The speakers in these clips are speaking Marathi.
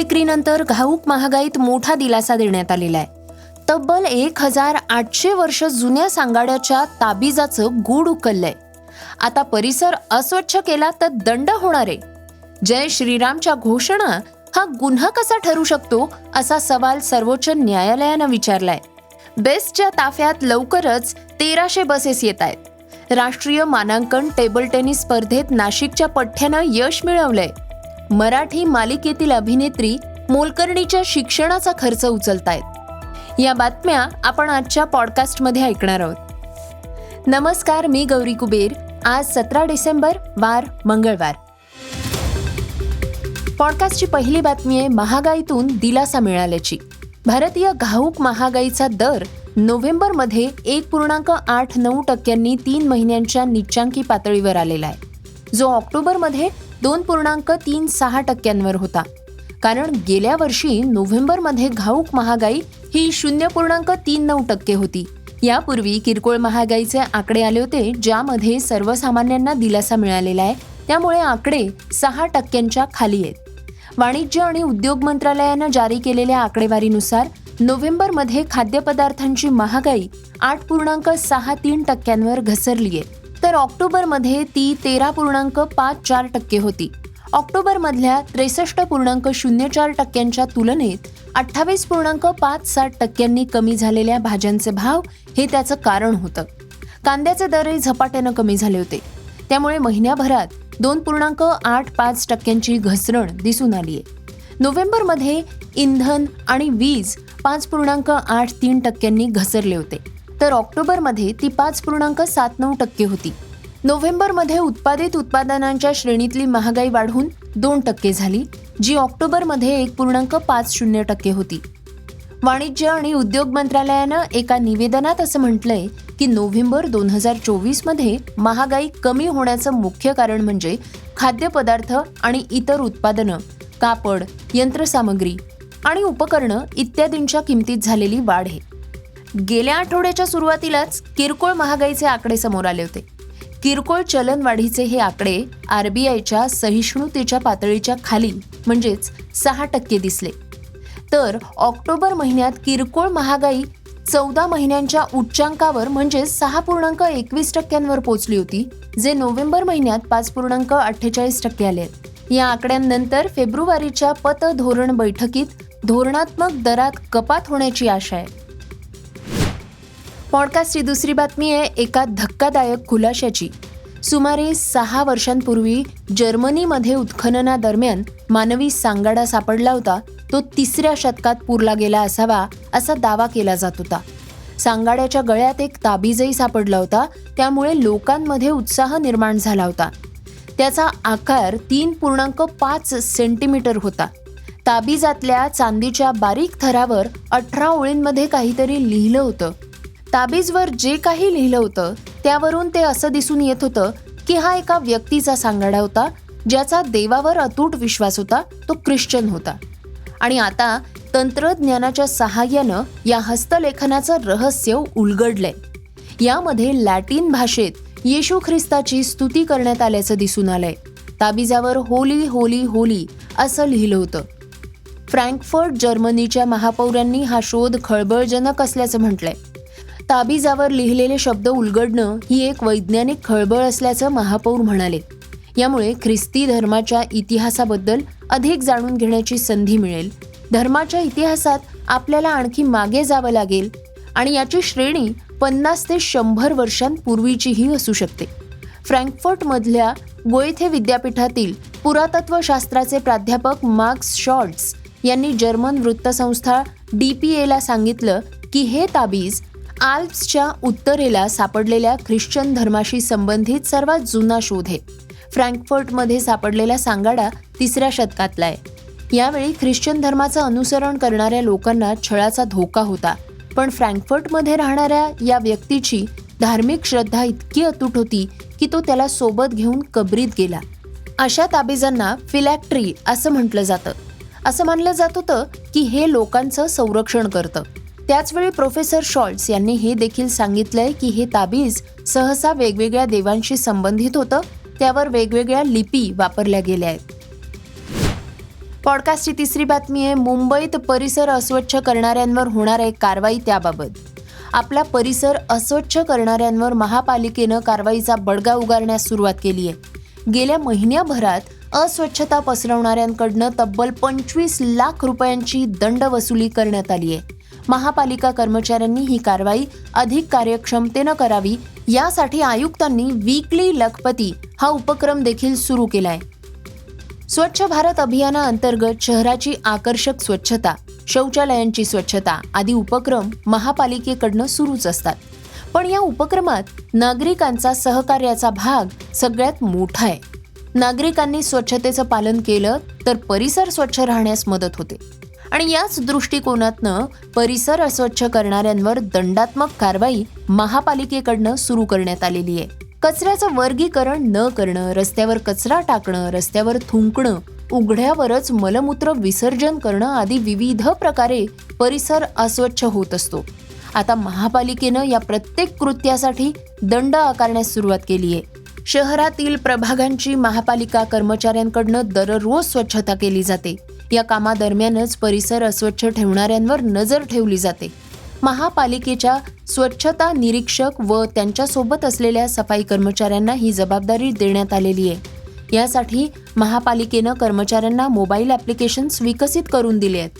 विक्रीनंतर घाऊक महागाईत मोठा दिलासा देण्यात आलेला आहे. तब्बल एक हजार आठशे वर्ष जुन्या सांगाड्याच्या ताबीजाचं गूढ उकललंय. आता परिसर अस्वच्छ केला तर दंड होणार आहे. जय श्रीरामच्या घोषणा हा गुन्हा कसा ठरू शकतो असा सवाल सर्वोच्च न्यायालयानं विचारलाय. बेस्टच्या ताफ्यात लवकरच तेराशे बसेस येत आहेत. राष्ट्रीय मानांकन टेबल टेनिस स्पर्धेत नाशिकच्या पठ्ठ्यानं यश मिळवलंय. मराठी मालिकेतील अभिनेत्री मोलकर्णीच्या शिक्षणाचा खर्च उचलतायत. या बातम्या आपण आजच्या पॉडकास्टमध्ये ऐकणार आहोत. नमस्कार मी गौरी कुबेर. आज सतरा डिसेंबर वार मंगळवार. पॉडकास्टची पहिली बातमी आहे महागाईतून दिलासा मिळाल्याची. भारतीय घाऊक महागाईचा दर नोव्हेंबरमध्ये एक पूर्णांक आठ नऊ टक्क्यांनी तीन महिन्यांच्या निच्चांकी पातळीवर आलेला आहे. जो ऑक्टोबरमध्ये दोन पूर्णांक तीन सहा टक्क्यांवर होता. कारण गेल्या वर्षी नोव्हेंबरमध्ये घाऊक महागाई ही शून्य पूर्णांक तीन नऊ टक्के होती. यापूर्वी किरकोळ महागाईचे आकडे आले होते ज्यामध्ये सर्वसामान्यांना दिलासा मिळालेला आहे. त्यामुळे आकडे सहा टक्क्यांच्या खाली आहेत. वाणिज्य आणि उद्योग मंत्रालयानं जारी केलेल्या आकडेवारीनुसार नोव्हेंबरमध्ये खाद्यपदार्थांची महागाई आठ पूर्णांक सहा तीन टक्क्यांवर घसरली आहे. तर ऑक्टोबरमध्ये ती तेरा पूर्णांक पाच चार टक्के होती. ऑक्टोबरमधल्या त्रेसष्ट पूर्णांक शून्य चार टक्क्यांच्या तुलनेत अठ्ठावीस पूर्णांक पाच साठ टक्क्यांनी कमी झालेल्या भाज्यांचे भाव हे त्याचं कारण होतं. कांद्याचे दरही झपाट्यानं कमी झाले होते. त्यामुळे महिन्याभरात दोन पूर्णांक आठ पाच टक्क्यांची घसरण दिसून आली आहे. नोव्हेंबरमध्ये इंधन आणि वीज पाच पूर्णांक आठ तीन टक्क्यांनी घसरले होते. तर ऑक्टोबरमध्ये ती पाच पूर्णांक सात नऊ टक्के होती. नोव्हेंबरमध्ये उत्पादित उत्पादनांच्या श्रेणीतली महागाई वाढून दोन टक्के झाली जी ऑक्टोबरमध्ये एक पूर्णांक पाच शून्य टक्के होती. वाणिज्य आणि उद्योग मंत्रालयानं एका निवेदनात असं म्हटलंय की नोव्हेंबर दोन हजार चोवीसमध्ये महागाई कमी होण्याचं मुख्य कारण म्हणजे खाद्यपदार्थ आणि इतर उत्पादनं कापड यंत्रसामग्री आणि उपकरणं इत्यादींच्या किमतीत झालेली वाढ आहे. गेल्या आठवड्याच्या सुरुवातीलाच किरकोळ महागाईचे आकडे समोर आले होते. किरकोळ चलनवाढीचे हे आकडे आरबीआयच्या सहिष्णुतेच्या पातळीच्या खाली म्हणजेच सहा टक्के दिसले. तर ऑक्टोबर महिन्यात किरकोळ महागाई चौदा महिन्यांच्या उच्चांकावर म्हणजे सहा पूर्णांक एकवीस टक्क्यांवर पोहोचली होती जे नोव्हेंबर महिन्यात पाच पूर्णांक अठ्ठेचाळीस टक्के आले. आहेत या आकड्यांनंतर फेब्रुवारीच्या पतधोरण बैठकीत धोरणात्मक दरात कपात होण्याची आशा आहे. पॉडकास्टची दुसरी बातमी आहे एका धक्कादायक खुलाशाची सुमारे सहा वर्षांपूर्वी जर्मनीमध्ये उत्खननादरम्यान मानवी सांगाडा सापडला होता तो तिसऱ्या शतकात पुरला गेला असावा असा दावा केला जात होता. सांगाड्याच्या गळ्यात एक ताबीजही सापडला होता त्यामुळे लोकांमध्ये उत्साह निर्माण झाला होता. त्याचा आकार तीन पूर्णांक पाच सेंटीमीटर होता. ताबीजातल्या चांदीच्या बारीक थरावर अठरा ओळींमध्ये काहीतरी लिहिलं होतं. ताबीजवर जे काही लिहिलं होतं त्यावरून ते असं दिसून येत होतं की हा एका व्यक्तीचा सांगाडा होता ज्याचा देवावर अतूट विश्वास होता तो ख्रिश्चन होता. आणि आता तंत्रज्ञानाच्या सहाय्यानं या हस्तलेखनाचं रहस्य उलगडलंय. यामध्ये लॅटिन भाषेत येशू ख्रिस्ताची स्तुती करण्यात आल्याचं दिसून आलंय. ताबीजावर होली होली होली असं लिहिलं होतं. फ्रँकफर्ट जर्मनीच्या महापौरांनी हा शोध खळबळजनक असल्याचं म्हटलंय. ताबीजावर लिहिलेले शब्द उलगडणं ही एक वैज्ञानिक खळबळ असल्याचं महापौर म्हणाले. यामुळे ख्रिस्ती धर्माच्या इतिहासाबद्दल अधिक जाणून घेण्याची संधी मिळेल. धर्माच्या इतिहासात आपल्याला आणखी मागे जावं लागेल आणि याची श्रेणी पन्नास ते शंभर वर्षांपूर्वीचीही असू शकते. फ्रँकफर्टमधल्या गोयथे विद्यापीठातील पुरातत्वशास्त्राचे प्राध्यापक मार्क्स शॉर्ट्स यांनी जर्मन वृत्तसंस्था डी पी एला सांगितलं की हे ताबीज आल्प्सच्या उत्तरेला सापडलेल्या ख्रिश्चन धर्माशी संबंधित सर्वात जुना शोध आहे. फ्रँकफर्टमध्ये सापडलेला सांगाडा तिसऱ्या शतकातला आहे. यावेळी ख्रिश्चन धर्माचं अनुसरण करणाऱ्या लोकांना छळाचा धोका होता. पण फ्रँकफर्टमध्ये राहणाऱ्या या व्यक्तीची धार्मिक श्रद्धा इतकी अतूट होती की तो त्याला सोबत घेऊन कबरीत गेला. अशा ताबीजांना फिलॅक्ट्री असं म्हटलं जातं. असं मानलं जात होतं की हे लोकांचं संरक्षण करतं. त्याचवेळी प्रोफेसर शॉल्ट्स यांनी हे देखील सांगितलंय की हे ताबीज सहसा वेगवेगळ्या देवांशी संबंधित होतं. त्यावर वेगवेगळ्या लिपी वापरल्या गेल्या आहेत. पॉडकास्टची तिसरी बातमी आहे मुंबईत परिसर अस्वच्छ करणाऱ्यांवर होणार आहे कारवाई त्याबाबत. आपला परिसर अस्वच्छ करणाऱ्यांवर महापालिकेनं कारवाईचा बडगा उगारण्यास सुरुवात केली आहे. गेल्या महिन्याभरात अस्वच्छता पसरवणाऱ्यांकडनं तब्बल पंचवीस लाख रुपयांची दंड वसुली करण्यात आली आहे. महापालिका कर्मचाऱ्यांनी ही कारवाई अधिक कार्यक्षमतेनं करावी यासाठी आयुक्तांनी वीकली लखपती हा उपक्रम देखील सुरू केलाय. स्वच्छ भारत अभियानाअंतर्गत शहराची आकर्षक स्वच्छता शौचालयांची स्वच्छता आदी उपक्रम महापालिकेकडनं सुरूच असतात. पण या उपक्रमात नागरिकांचा सहकार्याचा भाग सगळ्यात मोठा आहे. नागरिकांनी स्वच्छतेचं पालन केलं तर परिसर स्वच्छ राहण्यास मदत होते. आणि याच दृष्टिकोनातनं परिसर अस्वच्छ करणाऱ्यांवर दंडात्मक कारवाई महापालिकेकडनं सुरू करण्यात आलेली आहे. कचऱ्याचं वर्गीकरण न करणं रस्त्यावर कचरा टाकणं रस्त्यावर थुंकणं उघड्यावरच मलमूत्र विसर्जन करणं आदी विविध प्रकारे परिसर अस्वच्छ होत असतो. आता महापालिकेनं या प्रत्येक कृत्यासाठी दंड आकारण्यास सुरुवात केली आहे. शहरातील प्रभागांची महापालिका कर्मचाऱ्यांकडनं दररोज स्वच्छता केली जाते. या कामादरम्यानच परिसर अस्वच्छ ठेवणाऱ्यांवर नजर ठेवली जाते. महापालिकेच्या स्वच्छता निरीक्षक व त्यांच्यासोबत असलेल्या सफाई कर्मचाऱ्यांना ही जबाबदारी देण्यात आलेली आहे. यासाठी महापालिकेनं कर्मचाऱ्यांना मोबाईल ॲप्लिकेशन्स विकसित करून दिले आहेत.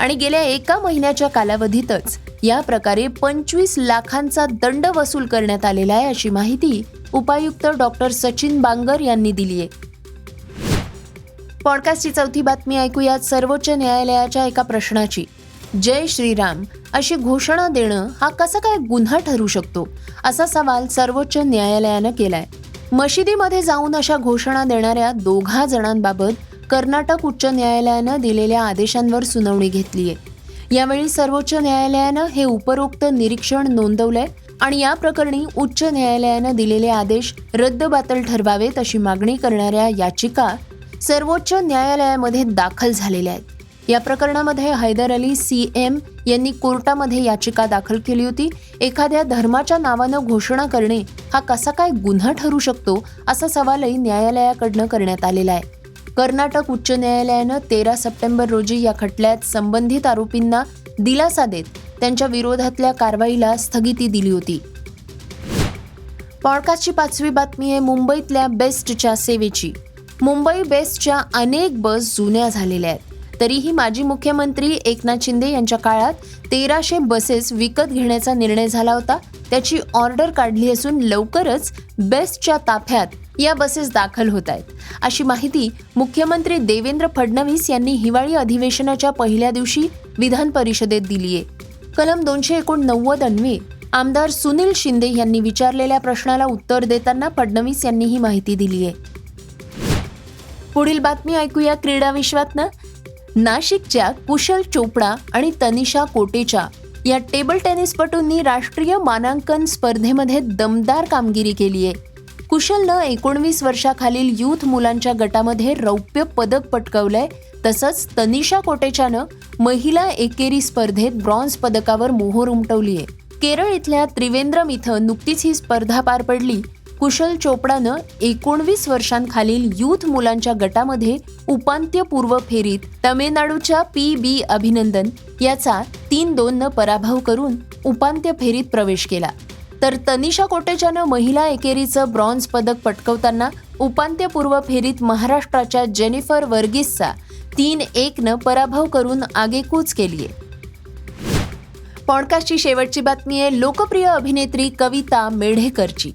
आणि गेल्या एका महिन्याच्या कालावधीतच या प्रकारे पंचवीस लाखांचा दंड वसूल करण्यात आलेला आहे अशी माहिती उपायुक्त डॉक्टर सचिन बांगर यांनी दिली आहे पॉडकास्टची चौथी बातमी ऐकूयात सर्वोच्च न्यायालयाच्या एका प्रश्नाची. जय श्रीराम अशी घोषणा देणं हा कसा काय गुन्हा ठरू शकतो? असा सवाल सर्वोच्च न्यायालयानं केलाय. मशिदीमध्ये जाऊन अशा घोषणा देणाऱ्या दोघा जणांबाबत कर्नाटक उच्च न्यायालयानं दिलेल्या आदेशांवर सुनावणी घेतलीय. यावेळी सर्वोच्च न्यायालयानं हे उपरोक्त निरीक्षण नोंदवलंय. आणि या प्रकरणी उच्च न्यायालयानं दिलेले आदेश रद्दबातल ठरवावेत अशी मागणी करणाऱ्या याचिका सर्वोच्च न्यायालयामध्ये दाखल झालेल्या आहेत. या प्रकरणामध्ये हैदर अली सी एम यांनी कोर्टामध्ये याचिका दाखल केली होती. एखाद्या धर्माच्या नावानं घोषणा करणे हा कसा काय गुन्हा ठरू शकतो असा सवालही न्यायालयाकडनं करण्यात आलेला आहे. कर्नाटक उच्च न्यायालयानं तेरा सप्टेंबर रोजी या खटल्यात संबंधित आरोपींना दिलासा देत त्यांच्या विरोधातल्या कारवाईला स्थगिती दिली होती. पॉडकास्टची पाचवी बातमी आहे मुंबईतल्या बेस्टच्या सेवेची. मुंबई बेस्टच्या अनेक बस जुन्या झालेल्या आहेत. तरीही माजी मुख्यमंत्री एकनाथ शिंदे यांच्या काळात तेराशे बसेस विकत घेण्याचा निर्णय झाला होता. त्याची ऑर्डर काढली असून लवकरच बेस्टच्या ताफ्यात या बसेस दाखल होत आहेत. अशी माहिती मुख्यमंत्री देवेंद्र फडणवीस यांनी हिवाळी अधिवेशनाच्या पहिल्या दिवशी विधान परिषदेत दिली आहे कलम दोनशे एकोणनव्वद अन्वये आमदार सुनील शिंदे यांनी विचारलेल्या प्रश्नाला उत्तर देताना फडणवीस यांनी ही माहिती दिली आहे. पुढील बातमी ऐकूया क्रीडा विश्वातनं. नाशिकच्या कुशल चोपडा आणि तनिषा कोटेचा या टेबल टेनिसपटूंनी राष्ट्रीय मानांकन स्पर्धेमध्ये दमदार कामगिरी केली आहे. कुशलनं एकोणवीस वर्षाखालील युथ मुलांच्या गटामध्ये रौप्य पदक पटकवलंय तसंच तनिषा कोटेच्यानं महिला एकेरी स्पर्धेत ब्रॉन्झ पदकावर मोहोर उमटवली आहे केरळ इथल्या त्रिवेंद्रम इथं नुकतीच ही स्पर्धा पार पडली. कुशल चोपडानं एकोणवीस वर्षांखालील युथ मुलांच्या गटामध्ये उपांत्यपूर्व फेरीत तमिळनाडूच्या पी बी अभिनंदन याचा तीन दोननं पराभव करून उपांत्य फेरीत प्रवेश केला. तर तनिषा कोटेचानं महिला एकेरीचं ब्रॉन्झ पदक पटकवताना उपांत्यपूर्व फेरीत महाराष्ट्राच्या जेनिफर वर्गीसचा तीन एकनं पराभव करून आगेकूच केली आहे पॉडकास्टची शेवटची बातमी आहे लोकप्रिय अभिनेत्री कविता मेढेकरची.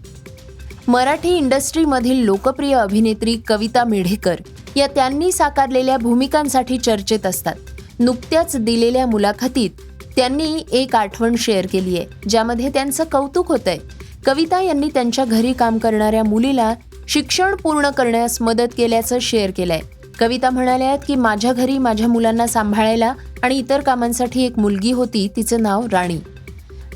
मराठी इंडस्ट्रीमधील लोकप्रिय अभिनेत्री कविता मेढेकर या त्यांनी साकारलेल्या भूमिकांसाठी चर्चेत असतात. नुकत्याच दिलेल्या मुलाखतीत त्यांनी एक आठवण शेअर केली आहे ज्यामध्ये त्यांचं कौतुक होतंय. कविता यांनी त्यांच्या घरी काम करणाऱ्या मुलीला शिक्षण पूर्ण करण्यास मदत केल्याचं शेअर केलंय. कविता म्हणाल्या की माझ्या घरी माझ्या मुलांना सांभाळायला आणि इतर कामांसाठी एक मुलगी होती तिचं नाव राणी.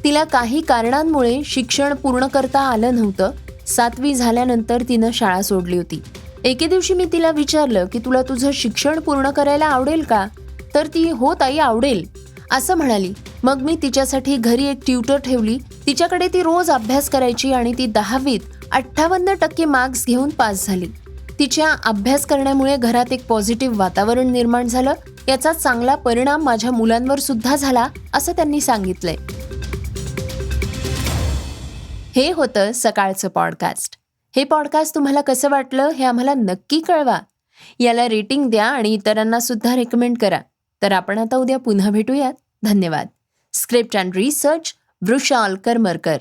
तिला काही कारणांमुळे शिक्षण पूर्ण करता आलं नव्हतं. सातवी झाल्यानंतर तिनं शाळा सोडली होती. एके दिवशी मी तिला विचारलं की तुला तुझं शिक्षण पूर्ण करायला आवडेल का? तर ती हो ताई आवडेल. असं म्हणाली. मग मी तिच्यासाठी घरी एक ट्युटर ठेवली. तिच्याकडे ती रोज अभ्यास करायची आणि ती दहावीत अठ्ठावन्न टक्के मार्क्स घेऊन पास झाली. तिच्या अभ्यास करण्यामुळे घरात एक पॉझिटिव्ह वातावरण निर्माण झालं. याचा चांगला परिणाम माझ्या मुलांवर सुद्धा झाला असं त्यांनी सांगितलंय. हे होतं सकाळचं पॉडकास्ट हे पॉडकास्ट तुम्हाला कसं वाटलं हे आम्हाला नक्की कळवा. याला रेटिंग द्या आणि इतरांना सुद्धा रेकमेंड करा. तर आपण आता उद्या पुन्हा भेटूयात. धन्यवाद. Script and research Vrishal Karmarkar